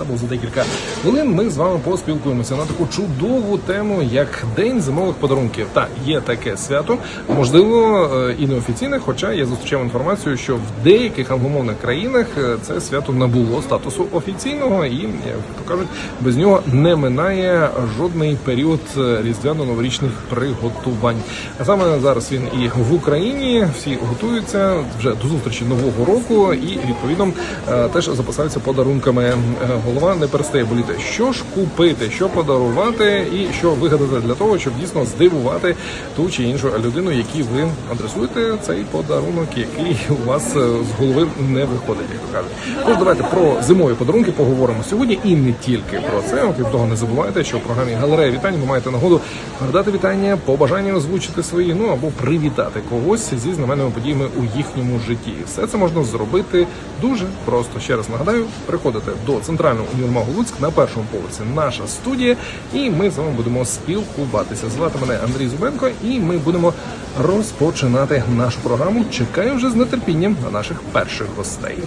Або за декілька хвилин ми з вами поспілкуємося на таку чудову тему, як День зимових подарунків. Та є таке свято, можливо, е, і неофіційне, хоча я зустрічав інформацію, що в деяких англомовних країнах е, це свято набуло статусу офіційного, і як то кажуть, без нього не минає жодний період е, різдвяно-новорічних приготувань. А саме зараз він і в Україні всі готуються вже до зустрічі нового року, і відповідно теж запасаються подарунками. Голова не перестає боліти. Що ж купити, що подарувати, і що вигадати для того, щоб дійсно здивувати ту чи іншу людину, якій ви адресуєте цей подарунок, який у вас е, з голови не виходить, як то кажуть. Тож давайте про зимові подарунки поговоримо сьогодні, і не тільки про це. Окрім того, не забувайте, що в програмі галерея вітань ви маєте нагоду передати вітання, побажання озвучити свої, ну або привітати когось зі знаменними подіями у їхньому житті. Все це можна зробити дуже просто. Ще раз нагадаю, приходите до центрального універмагу Луцьк на першому поверсі. Наша студія, і ми з вами будемо спілкуватися. Звати мене Андрій Зубенко, і ми будемо розпочинати нашу програму. Чекаю вже з нетерпінням на наших перших гостей.